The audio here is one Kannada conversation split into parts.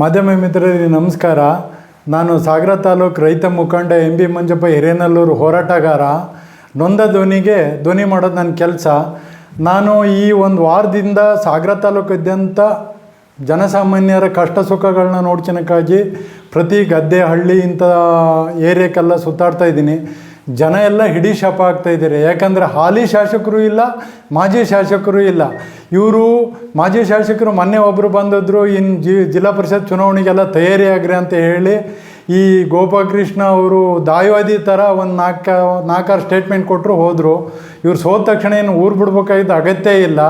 ಮಾಧ್ಯಮ ಮಿತ್ರರಿಗೆ ನಮಸ್ಕಾರ. ನಾನು ಸಾಗರ ತಾಲೂಕು ರೈತ ಮುಖಂಡ ಎಂ ಬಿ ಮಂಜಪ್ಪ ಹಿರೇನಲ್ಲೂರು ಹೋರಾಟಗಾರ. ನೊಂದ ಧ್ವನಿಗೆ ಧ್ವನಿ ಮಾಡೋದು ನನ್ನ ಕೆಲಸ. ನಾನು ಈ ಒಂದು ವಾರದಿಂದ ಸಾಗರ ತಾಲೂಕಾದ್ಯಂತ ಜನಸಾಮಾನ್ಯರ ಕಷ್ಟ ಸುಖಗಳನ್ನ ನೋಡ್ಕೊಳಕ್ಕಾಗಿ ಪ್ರತಿ ಗದ್ದೆ ಹಳ್ಳಿ ಇಂಥ ಏರಿಯಾಕ್ಕೆಲ್ಲ ಸುತ್ತಾಡ್ತಾ ಇದ್ದೀನಿ. ಜನ ಎಲ್ಲ ಹಿಡಿ ಶಾಪ ಆಗ್ತಾ ಇದ್ದಾರೆ. ಯಾಕಂದರೆ ಹಾಲಿ ಶಾಸಕರು ಇಲ್ಲ, ಮಾಜಿ ಶಾಸಕರು ಇಲ್ಲ. ಇವರು ಮಾಜಿ ಶಾಸಕರು ಮೊನ್ನೆ ಒಬ್ಬರು ಬಂದಿದ್ರು ಇನ್ನು ಜಿ, ಜಿಲ್ಲಾ ಪರಿಷತ್ ಚುನಾವಣೆಗೆಲ್ಲ ತಯಾರಿ ಆಗ್ರಿ ಅಂತ ಹೇಳಿ ಈ ಗೋಪಾಲಕೃಷ್ಣ ಅವರು ದಾಯವಾದಿ ಥರ ಒಂದು ನಾಲ್ಕು, ನಾಲ್ಕಾರು ಸ್ಟೇಟ್ಮೆಂಟ್ ಕೊಟ್ಟರು ಹೋದರು. ಇವ್ರು ಸೋದ ತಕ್ಷಣ ಏನು ಊರು ಬಿಡ್ಬೇಕಾಗಿದ್ದ ಅಗತ್ಯ ಇಲ್ಲ.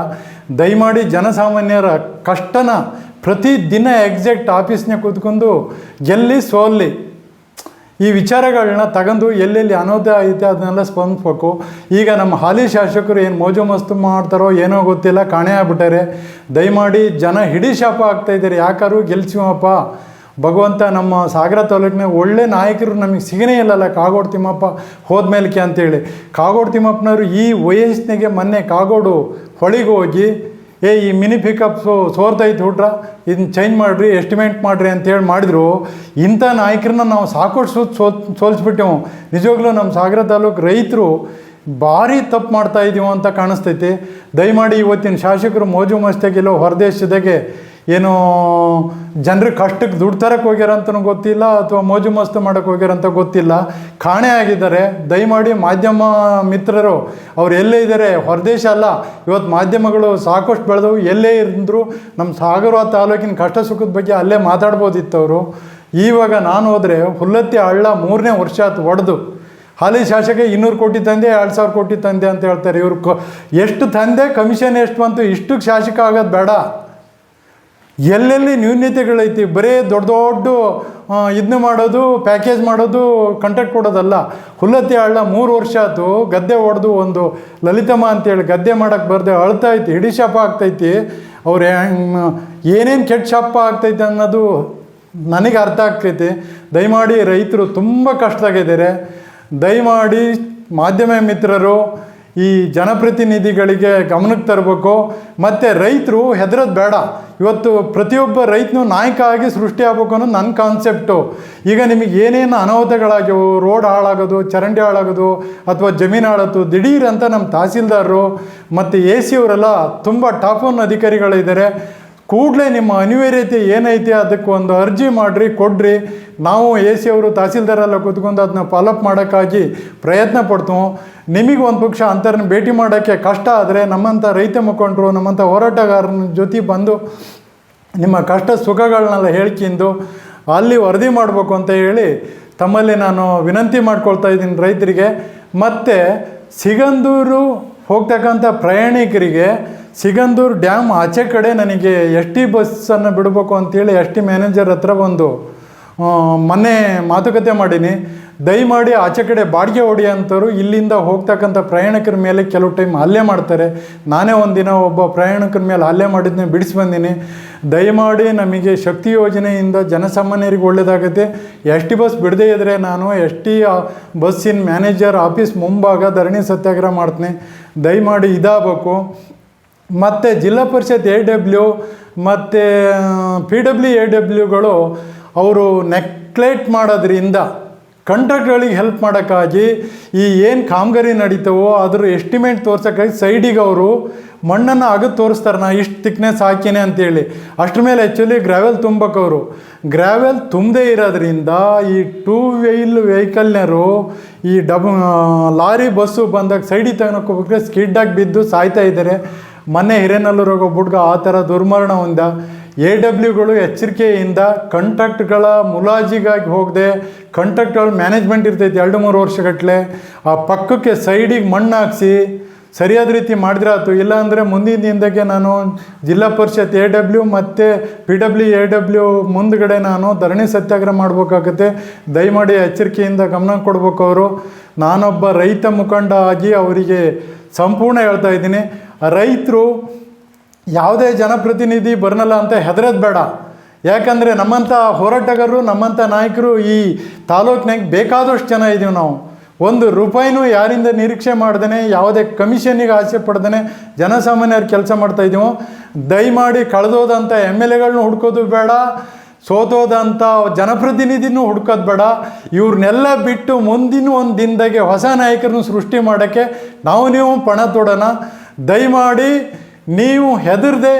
ದಯಮಾಡಿ ಜನಸಾಮಾನ್ಯರ ಕಷ್ಟನ ಪ್ರತಿ ದಿನ ಎಕ್ಸಾಕ್ಟ್ ಆಫೀಸ್ನಾಗ ಕೂತ್ಕೊಂಡು ಗೆಲ್ಲಿ ಸೋಲ್ಲಿ. ಈ ವಿಚಾರಗಳನ್ನ ತಗೊಂಡು ಎಲ್ಲೆಲ್ಲಿ ಅನಾಹುತ ಐತೆ ಅದನ್ನೆಲ್ಲ ಸ್ಪಂದಿಸ್ಬೇಕು. ಈಗ ನಮ್ಮ ಹಾಲಿ ಶಾಸಕರು ಏನು ಮೋಜು ಮಸ್ತು ಮಾಡ್ತಾರೋ ಏನೋ ಗೊತ್ತಿಲ್ಲ, ಕಾಣೆ ಆಗ್ಬಿಟ್ಟಾರೆ. ದಯಮಾಡಿ ಜನ ಹಿಡಿ ಶಾಪ ಆಗ್ತಾ ಇದ್ದಾರೆ. ಯಾಕಾರು ಗೆಲ್ಸಿವಪ್ಪ ಭಗವಂತ ನಮ್ಮ ಸಾಗರ ತಾಲೂಕಿನ ಒಳ್ಳೆ ನಾಯಕರು ನಮಗೆ ಸಿಗನೇ ಇಲ್ಲಲ್ಲ. ಕಾಗೋಡು ತಿಮ್ಮಪ್ಪ ಹೋದ್ಮೇಲಕ್ಕೆ ಅಂತೇಳಿ. ಕಾಗೋಡು ತಿಮ್ಮಪ್ಪನವರು ಈ ವಯಸ್ಸಿನಾಗೆ ಮೊನ್ನೆ ಕಾಗೋಡು ಹೊಳಿಗೆ ಹೋಗಿ ಏ, ಈ ಮಿನಿ ಪಿಕಪ್ಸು ಸೋರ್ತೈತೆ ಹುಡ್ರ ಇದನ್ನ ಚೇಂಜ್ ಮಾಡಿರಿ ಎಸ್ಟಿಮೇಟ್ ಮಾಡಿರಿ ಅಂತೇಳಿ ಮಾಡಿದ್ರು. ಇಂಥ ನಾಯಕರನ್ನ ನಾವು ಸಾಕಷ್ಟು ಸೋ ಸೋಲ್ ಸೋಲ್ಸ್ಬಿಟ್ಟೆವು. ನಿಜವಾಗ್ಲೂ ನಮ್ಮ ಸಾಗರ ತಾಲೂಕು ರೈತರು ಭಾರಿ ತಪ್ಪು ಮಾಡ್ತಾ ಇದೀವೋ ಅಂತ ಕಾಣಿಸ್ತೈತಿ. ದಯಮಾಡಿ ಇವತ್ತಿನ ಶಾಸಕರು ಮೋಜು ಮಸ್ತಾಗಿಲ್ಲೋ ಹೊರದೇಶದಾಗೆ ಏನೋ ಜನರಿಗೆ ಕಷ್ಟಕ್ಕೆ ದುಡ್ಡು ತರಕ್ಕೆ ಹೋಗ್ಯಾರ ಅಂತಲೂ ಗೊತ್ತಿಲ್ಲ ಅಥವಾ ಮೋಜು ಮಸ್ತು ಮಾಡೋಕ್ಕೆ ಹೋಗ್ಯಾರ ಅಂತ ಗೊತ್ತಿಲ್ಲ. ಕಾಣೆ ಆಗಿದ್ದಾರೆ. ದಯಮಾಡಿ ಮಾಧ್ಯಮ ಮಿತ್ರರು, ಅವ್ರು ಎಲ್ಲೇ ಇದ್ದಾರೆ? ಹೊರದೇಶ ಅಲ್ಲ. ಇವತ್ತು ಮಾಧ್ಯಮಗಳು ಸಾಕಷ್ಟು ಬೆಳೆದವು. ಎಲ್ಲೇ ಇದ್ರು ನಮ್ಮ ಸಾಗರ ತಾಲೂಕಿನ ಕಷ್ಟ ಸುಖದ ಬಗ್ಗೆ ಅಲ್ಲೇ ಮಾತಾಡ್ಬೋದಿತ್ತು ಅವರು ಇವಾಗ ನಾನು ಹೋದರೆ ಹುಲ್ಲತ್ತಿ ಹಳ್ಳ ಮೂರನೇ ವರ್ಷ ಆಯ್ತು ಒಡೆದು. ಹಾಲಿ ಶಾಸಕ ಇನ್ನೂರು ಕೋಟಿ ತಂದೆ, ಎರಡು ಸಾವಿರ ಕೋಟಿ ತಂದೆ ಅಂತ ಹೇಳ್ತಾರೆ ಇವರು. ಕ ಎಷ್ಟು ತಂದೆ, ಕಮಿಷನ್ ಎಷ್ಟು ಬಂತು, ಇಷ್ಟಕ್ಕೆ ಶಾಸಕ ಆಗೋದು ಬೇಡ. ಎಲ್ಲೆಲ್ಲಿ ನ್ಯೂನ್ಯತೆಗಳೈತಿ ಬರೀ ದೊಡ್ಡ ದೊಡ್ಡ ಇದನ್ನ ಮಾಡೋದು ಪ್ಯಾಕೇಜ್ ಮಾಡೋದು ಕಂಟ್ಯಾಕ್ಟ್ ಕೊಡೋದಲ್ಲ. ಹುಲ್ಲತ್ತಿ ಹಳ್ಳ ಮೂರು ವರ್ಷ ಆಯ್ತು, ಗದ್ದೆ ಹೊಡೆದು ಒಂದು, ಲಲಿತಮ್ಮ ಅಂತೇಳಿ ಗದ್ದೆ ಮಾಡೋಕ್ಕೆ ಬರದೆ, ಅಳ್ತಾ ಐತಿ, ಹಿಡಿ ಶಾಪ ಆಗ್ತೈತಿ. ಅವ್ರು ಏನೇನು ಕೆಟ್ಟ ಶಾಪ ಆಗ್ತೈತೆ ಅನ್ನೋದು ನನಗೆ ಅರ್ಥ ಆಗ್ತೈತಿ. ದಯಮಾಡಿ ರೈತರು ತುಂಬ ಕಷ್ಟದಾಗಿದ್ದಾರೆ. ದಯಮಾಡಿ ಮಾಧ್ಯಮ ಮಿತ್ರರು ಈ ಜನಪ್ರತಿನಿಧಿಗಳಿಗೆ ಗಮನಕ್ಕೆ ತರಬೇಕು. ಮತ್ತು ರೈತರು ಹೆದರೋದು ಬೇಡ. ಇವತ್ತು ಪ್ರತಿಯೊಬ್ಬ ರೈತನು ನಾಯಕ ಆಗಿ ಸೃಷ್ಟಿ ಆಗ್ಬೇಕು ಅನ್ನೋದು ನನ್ನ ಕಾನ್ಸೆಪ್ಟು ಈಗ ನಿಮಗೆ ಏನೇನು ಅನಾಹುತಗಳಾಗ್ಯವು, ರೋಡ್ ಹಾಳಾಗೋದು, ಚರಂಡಿ ಹಾಳಾಗೋದು, ಅಥವಾ ಜಮೀನು ಹಾಳತ್ತು ದಿಢೀರ್ ಅಂತ ನಮ್ಮ ತಹಸೀಲ್ದಾರರು, ಮತ್ತು ಎ ಸಿ ಅವರೆಲ್ಲ ತುಂಬ ಟಾಪ್ ಒನ್ ಅಧಿಕಾರಿಗಳಿದ್ದಾರೆ. ಕೂಡಲೇ ನಿಮ್ಮ ಅನಿವಾರ್ಯತೆ ಏನೈತೆ ಅದಕ್ಕೆ ಒಂದು ಅರ್ಜಿ ಮಾಡಿರಿ, ಕೊಡ್ರಿ. ನಾವು ಎ ಸಿ ಅವರು ತಹಸೀಲ್ದಾರೆಲ್ಲ ಕೂತ್ಕೊಂಡು ಅದನ್ನ ಫಾಲೋಅಪ್ ಮಾಡೋಕ್ಕಾಗಿ ಪ್ರಯತ್ನ ಪಡ್ತೀವಿ. ನಿಮಗೆ ಒಂದು ಪಕ್ಷ ಅಂಥವ್ರನ್ನ ಭೇಟಿ ಮಾಡೋಕ್ಕೆ ಕಷ್ಟ ಆದರೆ ನಮ್ಮಂಥ ರೈತ ಮುಖಂಡರು, ನಮ್ಮಂಥ ಹೋರಾಟಗಾರನ ಜೊತೆ ಬಂದು ನಿಮ್ಮ ಕಷ್ಟ ಸುಖಗಳನ್ನೆಲ್ಲ ಹೇಳ್ಕೊಂಡು ಅಲ್ಲಿ ವರದಿ ಮಾಡಬೇಕು ಅಂತ ಹೇಳಿ ತಮ್ಮಲ್ಲಿ ನಾನು ವಿನಂತಿ ಮಾಡ್ಕೊಳ್ತಾ ಇದ್ದೀನಿ ರೈತರಿಗೆ. ಮತ್ತು ಸಿಗಂದೂರು ಹೋಗ್ತಕ್ಕಂಥ ಪ್ರಯಾಣಿಕರಿಗೆ ಸಿಗಂದೂರು ಡ್ಯಾಮ್ ಆಚೆ ಕಡೆ ನನಗೆ ಎಸ್ ಟಿ ಬಸ್ಸನ್ನು ಬಿಡಬೇಕು ಅಂತೇಳಿ ಎಸ್ ಟಿ ಮ್ಯಾನೇಜರ್ ಹತ್ರ ಒಂದು ಮೊನ್ನೆ ಮಾತುಕತೆ ಮಾಡೀನಿ. ದಯಮಾಡಿ ಆಚೆ ಕಡೆ ಬಾಡಿಗೆ ಹೊಡಿ ಅಂತವರು ಇಲ್ಲಿಂದ ಹೋಗ್ತಕ್ಕಂಥ ಪ್ರಯಾಣಿಕರ ಮೇಲೆ ಕೆಲವು ಟೈಮ್ ಹಲ್ಲೆ ಮಾಡ್ತಾರೆ. ನಾನೇ ಒಂದಿನ ಒಬ್ಬ ಪ್ರಯಾಣಿಕರ ಮೇಲೆ ಹಲ್ಲೆ ಮಾಡಿದ್ನ ಬಿಡಿಸಿ ಬಂದೀನಿ. ದಯಮಾಡಿ ನಮಗೆ ಶಕ್ತಿ ಯೋಜನೆಯಿಂದ ಜನಸಾಮಾನ್ಯರಿಗೆ ಒಳ್ಳೆಯದಾಗುತ್ತೆ ಎಸ್ ಟಿ ಬಸ್ ಬಿಡದೇ ಇದ್ದರೆ ನಾನು ಎಸ್ ಟಿ ಬಸ್ಸಿನ ಮ್ಯಾನೇಜರ್ ಆಫೀಸ್ ಮುಂಭಾಗ ಧರಣಿ ಸತ್ಯಾಗ್ರಹ ಮಾಡ್ತೀನಿ. ದಯಮಾಡಿ ಇದಾಗಬೇಕು. ಮತ್ತು ಜಿಲ್ಲಾ ಪರಿಷತ್ ಎ ಡಬ್ಲ್ಯೂ, ಮತ್ತು ಪಿ ಡಬ್ಲ್ಯೂ ಎ ಡಬ್ಲ್ಯೂಗಳು ಅವರು ನೆಕ್ಲೇಟ್ ಮಾಡೋದ್ರಿಂದ ಕಂಟ್ರಾಕ್ಟ್ಗಳಿಗೆ ಹೆಲ್ಪ್ ಮಾಡೋಕ್ಕಾಗಿ ಈ ಏನು ಕಾಮಗಾರಿ ನಡೀತವೋ ಅದ್ರ ಎಸ್ಟಿಮೇಟ್ ತೋರ್ಸೋಕ್ಕಾಗಿ ಸೈಡಿಗೆ ಅವರು ಮಣ್ಣನ್ನು ಅಗದು ತೋರಿಸ್ತಾರೆ, ನಾ ಇಷ್ಟು ತಿಕ್ನೆಸ್ ಹಾಕಿನೇ ಅಂತೇಳಿ. ಅಷ್ಟ್ರ ಮೇಲೆ ಆ್ಯಕ್ಚುಲಿ ಗ್ರಾವೆಲ್ ತುಂಬಕ್ಕವರು ಗ್ರಾವೆಲ್ ತುಂಬದೇ ಇರೋದ್ರಿಂದ ಈ ಟೂ ವೀಲ್ ವೆಹಿಕಲ್ನರು ಈ ಡಬ್ ಲಾರಿ, ಬಸ್ಸು ಬಂದಾಗ ಸೈಡಿಗೆ ತಗೊಂಡೋಗ್ಬೇಕು ಸ್ಕಿಡ್ಡಾಗಿ ಬಿದ್ದು ಸಾಯ್ತಾ ಇದ್ದಾರೆ. ಮೊನ್ನೆ ಹಿರೇನಲ್ಲೂರಾಗ ಹುಡುಗ ಆ ಥರ ದುರ್ಮರಣ ಹೊಂದ ಎ ಡಬ್ಲ್ಯೂಗಳು ಎಚ್ಚರಿಕೆಯಿಂದ ಕಂಟ್ರಾಕ್ಟ್ಗಳ ಮುಲಾಜಿಗಾಗಿ ಹೋಗದೆ ಕಂಟ್ರಾಕ್ಟ್ಗಳ ಮ್ಯಾನೇಜ್ಮೆಂಟ್ ಇರ್ತೈತಿ ಎರಡು ಮೂರು ವರ್ಷಗಟ್ಟಲೆ ಆ ಪಕ್ಕಕ್ಕೆ ಸೈಡಿಗೆ ಮಣ್ಣು ಹಾಕ್ಸಿ ಸರಿಯಾದ ರೀತಿ ಮಾಡಿದ್ರೆ ಆಯ್ತು. ಇಲ್ಲಾಂದರೆ ಮುಂದಿನ ದಿನದಾಗೆ ನಾನು ಜಿಲ್ಲಾ ಪರಿಷತ್ ಎ ಡಬ್ಲ್ಯೂ ಮತ್ತು ಪಿ ಡಬ್ಲ್ಯೂ ಎ ಡಬ್ಲ್ಯೂ ಮುಂದ್ಗಡೆ ನಾನು ಧರಣಿ ಸತ್ಯಾಗ್ರಹ ಮಾಡಬೇಕಾಗತ್ತೆ. ದಯಮಾಡಿ ಎಚ್ಚರಿಕೆಯಿಂದ ಗಮನ ಕೊಡಬೇಕು ಅವರು. ನಾನೊಬ್ಬ ರೈತ ಮುಖಂಡ ಆಗಿ ಅವರಿಗೆ ಸಂಪೂರ್ಣ ಹೇಳ್ತಾ ಇದ್ದೀನಿ. ರೈತರು ಯಾವುದೇ ಜನಪ್ರತಿನಿಧಿ ಬರನಲ್ಲ ಅಂತ ಹೆದರೋದು ಬೇಡ. ಯಾಕಂದರೆ ನಮ್ಮಂಥ ಹೋರಾಟಗಾರರು, ನಮ್ಮಂಥ ನಾಯಕರು ಈ ತಾಲೂಕಿನಾಗ ಬೇಕಾದಷ್ಟು ಜನ ಇದ್ದೀವಿ ನಾವು. ಒಂದು ರೂಪಾಯಿನೂ ಯಾರಿಂದ ನಿರೀಕ್ಷೆ ಮಾಡ್ದೇ ಯಾವುದೇ ಕಮಿಷನ್ನಿಗೆ ಆಸೆ ಪಡ್ದೇ ಜನಸಾಮಾನ್ಯರು ಕೆಲಸ ಮಾಡ್ತಾ ಇದ್ದೀವೋ ದಯಮಾಡಿ ಕಳೆದೋದಂಥ ಎಂ ಎಲ್ ಎಗಳನ್ನ ಹುಡ್ಕೋದು ಬೇಡ, ಸೋತೋದಂಥ ಜನಪ್ರತಿನಿಧಿನೂ ಹುಡ್ಕೋದು ಬೇಡ. ಇವ್ರನ್ನೆಲ್ಲ ಬಿಟ್ಟು ಮುಂದಿನ ಒಂದು ದಿನದಾಗೆ ಹೊಸ ನಾಯಕರನ್ನು ಸೃಷ್ಟಿ ಮಾಡೋಕ್ಕೆ ನಾವು ನೀವು ಪಣ ತೊಡೋಣ. ದಯಮಾಡಿ ನೀವು ಹೆದರದೆ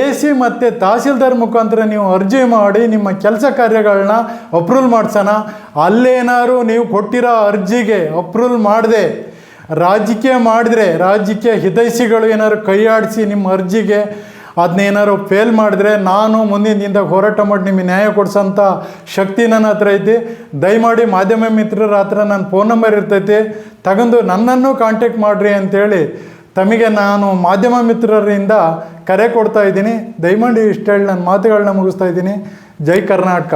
ಎ ಸಿ ಮತ್ತು ತಹಸೀಲ್ದಾರ್ ಮುಖಾಂತರ ನೀವು ಅರ್ಜಿ ಮಾಡಿ ನಿಮ್ಮ ಕೆಲಸ ಕಾರ್ಯಗಳನ್ನ ಅಪ್ರೂವಲ್ ಮಾಡ್ಸೋಣ. ಅಲ್ಲೇನಾದ್ರು ನೀವು ಕೊಟ್ಟಿರೋ ಅರ್ಜಿಗೆ ಅಪ್ರೂವಲ್ ಮಾಡಿದೆ. ರಾಜಕೀಯ ಮಾಡಿದ್ರೆ ರಾಜಕೀಯ ಹಿತೈಷಿಗಳು ಏನಾದ್ರು ಕೈಯಾಡಿಸಿ ನಿಮ್ಮ ಅರ್ಜಿಗೆ ಅದನ್ನೇನಾದ್ರು ಫೇಲ್ ಮಾಡಿದ್ರೆ ನಾನು ಮುಂದಿನ ದಿನದಾಗ ಹೋರಾಟ ಮಾಡಿ ನಿಮಗೆ ನ್ಯಾಯ ಕೊಡಿಸೋಂಥ ಶಕ್ತಿ ನನ್ನ ಹತ್ರ ಐತಿ. ದಯಮಾಡಿ ಮಾಧ್ಯಮ ಮಿತ್ರರ ಹತ್ರ ನನ್ನ ಫೋನ್ ನಂಬರ್ ಇರ್ತೈತಿ. ತಗೊಂಡು ನನ್ನನ್ನು ಕಾಂಟ್ಯಾಕ್ಟ್ ಮಾಡಿರಿ ಅಂತೇಳಿ ತಮಗೆ ನಾನು ಮಾಧ್ಯಮ ಮಿತ್ರರಿಂದ ಕರೆ ಕೊಡ್ತಾ ಇದ್ದೀನಿ. ದಯಮಾಡಿ ಇಷ್ಟು ಹೇಳಿ ನನ್ನ ಮಾತುಗಳನ್ನ ಮುಗಿಸ್ತಾ ಇದ್ದೀನಿ. ಜೈ ಕರ್ನಾಟಕ.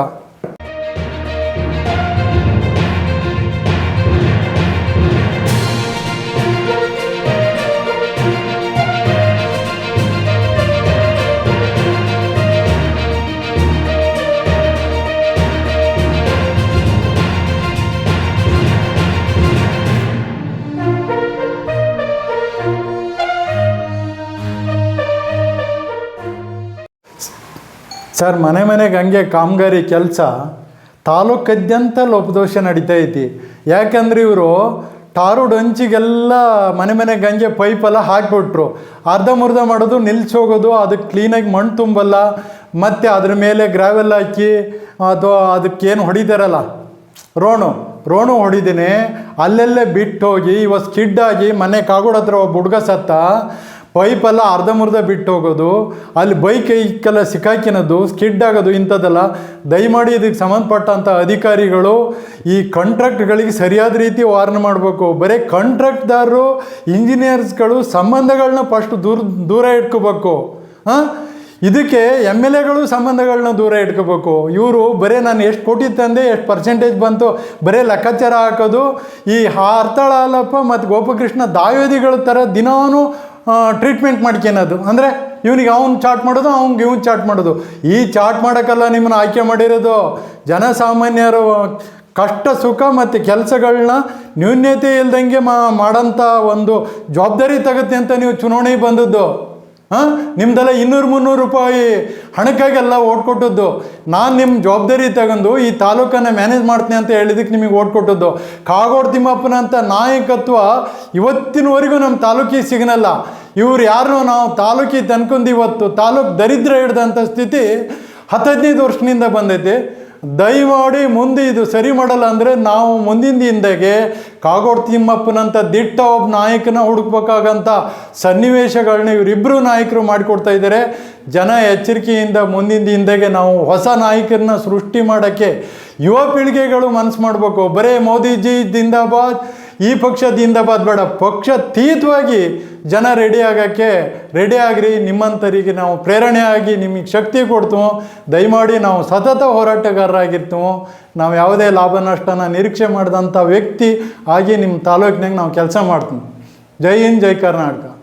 ಸರ್, ಮನೆ ಮನೆಗೆ ಹಂಗೆ ಕಾಮಗಾರಿ ಕೆಲಸ, ತಾಲೂಕದ್ಯಂತ ಲೋಪದೋಷ ನಡೀತಾ ಐತಿ. ಯಾಕಂದ್ರೆ ಇವರು ಟಾರುಡ್ ಹಂಚಿಗೆಲ್ಲ ಮನೆ ಮನೆ ಹಂಗೆ ಪೈಪೆಲ್ಲ ಹಾಕಿಬಿಟ್ರು. ಅರ್ಧ ಮುರ್ಧ ಮಾಡೋದು ನಿಲ್ಸಿ ಹೋಗೋದು, ಅದಕ್ಕೆ ಕ್ಲೀನಾಗಿ ಮಣ್ಣು ತುಂಬಲ್ಲ, ಮತ್ತು ಅದ್ರ ಮೇಲೆ ಗ್ರಾವೆಲ್ ಹಾಕಿ ಅಥವಾ ಅದಕ್ಕೇನು ಹೊಡಿತಾರಲ್ಲ. ರೋಣು ರೋಣು ಹೊಡಿದ್ದೀನಿ ಅಲ್ಲೆಲ್ಲೇ ಬಿಟ್ಟು ಹೋಗಿ ಇವತ್ತು ಸ್ಕಿಡ್ ಮನೆ ಕಾಗೋಡ ಹತ್ರ ಒಬ್ಬ ಹುಡುಗ ಸತ್ತ ಪೈಪೆಲ್ಲ ಅರ್ಧಮರ್ಧ ಬಿಟ್ಟು ಹೋಗೋದು ಅಲ್ಲಿ ಬೈಕ್ ಐಕೆಲ್ಲ ಸಿಕ್ಕಾಕಿನದು ಸ್ಕಿಡ್ ಆಗೋದು, ಇಂಥದ್ದೆಲ್ಲ. ದಯಮಾಡಿ ಇದಕ್ಕೆ ಸಂಬಂಧಪಟ್ಟಂಥ ಅಧಿಕಾರಿಗಳು ಈ ಕಾಂಟ್ರಾಕ್ಟ್ಗಳಿಗೆ ಸರಿಯಾದ ರೀತಿ ವಾರ್ನ್ ಮಾಡಬೇಕು. ಬರೀ ಕಾಂಟ್ರಾಕ್ಟ್ದಾರರು ಇಂಜಿನಿಯರ್ಸ್ಗಳು ಸಂಬಂಧಗಳನ್ನ ಫಸ್ಟ್ ದೂರ ದೂರ ಇಟ್ಕೋಬೇಕು. ಹಾಂ? ಇದಕ್ಕೆ ಎಂ ಎಲ್ ಎಗಳು ಸಂಬಂಧಗಳನ್ನ ದೂರ ಇಟ್ಕೋಬೇಕು. ಇವರು ಬರೀ ನಾನು ಎಷ್ಟು ಕೋಟಿ ತಂದೆ, ಎಷ್ಟು ಪರ್ಸೆಂಟೇಜ್ ಬಂತು, ಬರೀ ಲೆಕ್ಕಾಚಾರ ಹಾಕೋದು. ಈ ಹಾರ್ತಾಳ ಹಾಲಪ್ಪ ಮತ್ತು ಗೋಪಕೃಷ್ಣ ದಾಯೋದಿಗಳ ಥರ ದಿನಾನು ಟ್ರೀಟ್ಮೆಂಟ್ ಮಾಡ್ಕೊಳೋದು ಅಂದರೆ ಇವನಿಗೆ ಅವ್ನು ಚಾಟ್ ಮಾಡೋದು, ಅವ್ನಿಗೆ ಇವ್ನು ಚಾಟ್ ಮಾಡೋದು. ಈ ಚಾಟ್ ಮಾಡೋಕ್ಕಲ್ಲ ನಿಮ್ಮನ್ನ ಆಯ್ಕೆ ಮಾಡಿರೋದು ಜನಸಾಮಾನ್ಯರು ಕಷ್ಟ, ಸುಖ ಮತ್ತು ಕೆಲಸಗಳನ್ನ ನ್ಯೂನ್ಯತೆ ಇಲ್ದಂಗೆ ಮಾಡೋಂಥ ಒಂದು ಜವಾಬ್ದಾರಿ ತಗುತ್ತೆ ಅಂತ ನೀವು ಚುನಾವಣೆಗೆ ಬಂದದ್ದು. ಹಾಂ? ನಿಮ್ದೆಲ್ಲ ಇನ್ನೂರು ಮುನ್ನೂರು ರೂಪಾಯಿ ಹಣಕ್ಕಾಗೆಲ್ಲ ಓಟ್ ಕೊಟ್ಟದ್ದು. ನಾನು ನಿಮ್ಮ ಜವಾಬ್ದಾರಿ ತಗೊಂಡು ಈ ತಾಲೂಕನ್ನು ಮ್ಯಾನೇಜ್ ಮಾಡ್ತೀನಿ ಅಂತ ಹೇಳಿದಕ್ಕೆ ನಿಮಗೆ ಓಟ್ ಕೊಟ್ಟದ್ದು. ಕಾಗೋಡು ತಿಮ್ಮಪ್ಪನಂಥ ನಾಯಕತ್ವ ಇವತ್ತಿನವರೆಗೂ ನಮ್ಮ ತಾಲೂಕಿಗೆ ಸಿಗನಲ್ಲ. ಇವ್ರು ಯಾರು ನಾವು ತಾಲೂಕಿಗೆ ತಂದ್ಕೊಂಡು ಇವತ್ತು ತಾಲೂಕು ದರಿದ್ರ ಹಿಡ್ದಂಥ ಸ್ಥಿತಿ ಹತ್ತು ಹದಿನೈದು ವರ್ಷದಿಂದ ಬಂದೈತಿ. ದಯಮಾಡಿ ಮುಂದೆ ಇದು ಸರಿ ಮಾಡಲ್ಲ ಅಂದರೆ ನಾವು ಮುಂದಿನ ಹಿಂದೆಗೆ ಕಾಗೋಡು ತಿಮ್ಮಪ್ಪನಂಥ ದಿಟ್ಟ ಒಬ್ಬ ನಾಯಕನ ಹುಡುಕ್ಬೇಕಾಗಂಥ ಸನ್ನಿವೇಶಗಳನ್ನ ಇವರಿಬ್ಬರು ನಾಯಕರು ಮಾಡಿಕೊಡ್ತಾ ಇದ್ದಾರೆ. ಜನ ಎಚ್ಚರಿಕೆಯಿಂದ ಮುಂದಿನ ಹಿಂದೆಗೆ ನಾವು ಹೊಸ ನಾಯಕರನ್ನ ಸೃಷ್ಟಿ ಮಾಡೋಕ್ಕೆ ಯುವ ಪೀಳಿಗೆಗಳು ಮನಸ್ಸು ಮಾಡಬೇಕು. ಬರೇ ಮೋದಿಜಿ, ಜಿಂದಾಬಾದ್. ಈ ಪಕ್ಷ ಬದಬೇಡ ಬೇಡ. ಪಕ್ಷಾತೀತವಾಗಿ ಜನ ರೆಡಿ ಆಗೋಕ್ಕೆ ರೆಡಿ ಆಗಿರಿ. ನಿಮ್ಮಂಥರಿಗೆ ನಾವು ಪ್ರೇರಣೆ ಆಗಿ ನಿಮಗೆ ಶಕ್ತಿ ಕೊಡ್ತೀವೋ ದಯಮಾಡಿ ನಾವು ಸತತ ಹೋರಾಟಗಾರರಾಗಿರ್ತೀವೋ ನಾವು ಯಾವುದೇ ಲಾಭ ನಷ್ಟನ ನಿರೀಕ್ಷೆ ಮಾಡಿದಂಥ ವ್ಯಕ್ತಿ ಆಗಿ ನಿಮ್ಮ ತಾಲೂಕಿನಾಗ ನಾವು ಕೆಲಸ ಮಾಡ್ತೀವಿ. ಜೈ ಹಿಂದ್, ಜೈ ಕರ್ನಾಟಕ.